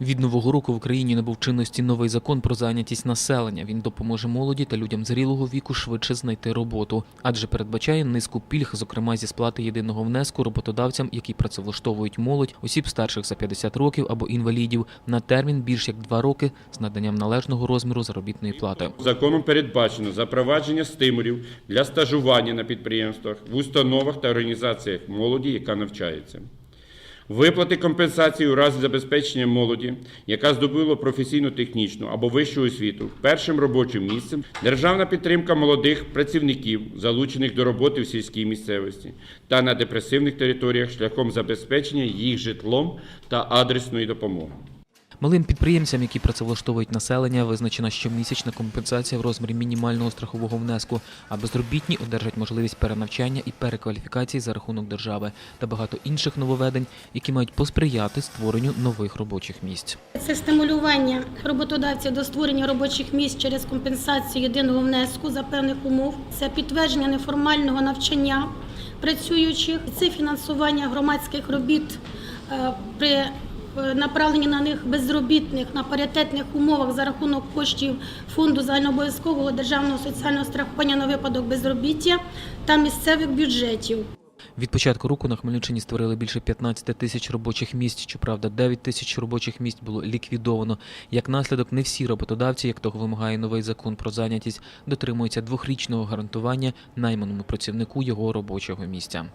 Від нового року в Україні набув чинності новий закон про зайнятість населення. Він допоможе молоді та людям зрілого віку швидше знайти роботу, адже передбачає низку пільг, зокрема зі сплати єдиного внеску роботодавцям, які працевлаштовують молодь, осіб старших за 50 років або інвалідів на термін більш як два роки з наданням належного розміру заробітної плати. Законом передбачено запровадження стимулів для стажування на підприємствах, в установах та організаціях молоді, яка навчається. Виплати компенсації у разі забезпечення молоді, яка здобула професійну технічну або вищу освіту, першим робочим місцем, державна підтримка молодих працівників, залучених до роботи в сільській місцевості та на депресивних територіях шляхом забезпечення їх житлом та адресної допомоги. Малим підприємцям, які працевлаштовують населення, визначена щомісячна компенсація в розмірі мінімального страхового внеску, а безробітні одержать можливість перенавчання і перекваліфікації за рахунок держави та багато інших нововведень, які мають посприяти створенню нових робочих місць. Це стимулювання роботодавців до створення робочих місць через компенсацію єдиного внеску за певних умов. Це підтвердження неформального навчання працюючих, це фінансування громадських робіт е, при е, направленні на них безробітних на паритетних умовах за рахунок коштів фонду загальнообов'язкового державного соціального страхування на випадок безробіття та місцевих бюджетів. Від початку року на Хмельниччині створили більше 15 тисяч робочих місць. Щоправда, 9 тисяч робочих місць було ліквідовано. Як наслідок, не всі роботодавці, як того вимагає новий закон про зайнятість, дотримуються двохрічного гарантування найманому працівнику його робочого місця.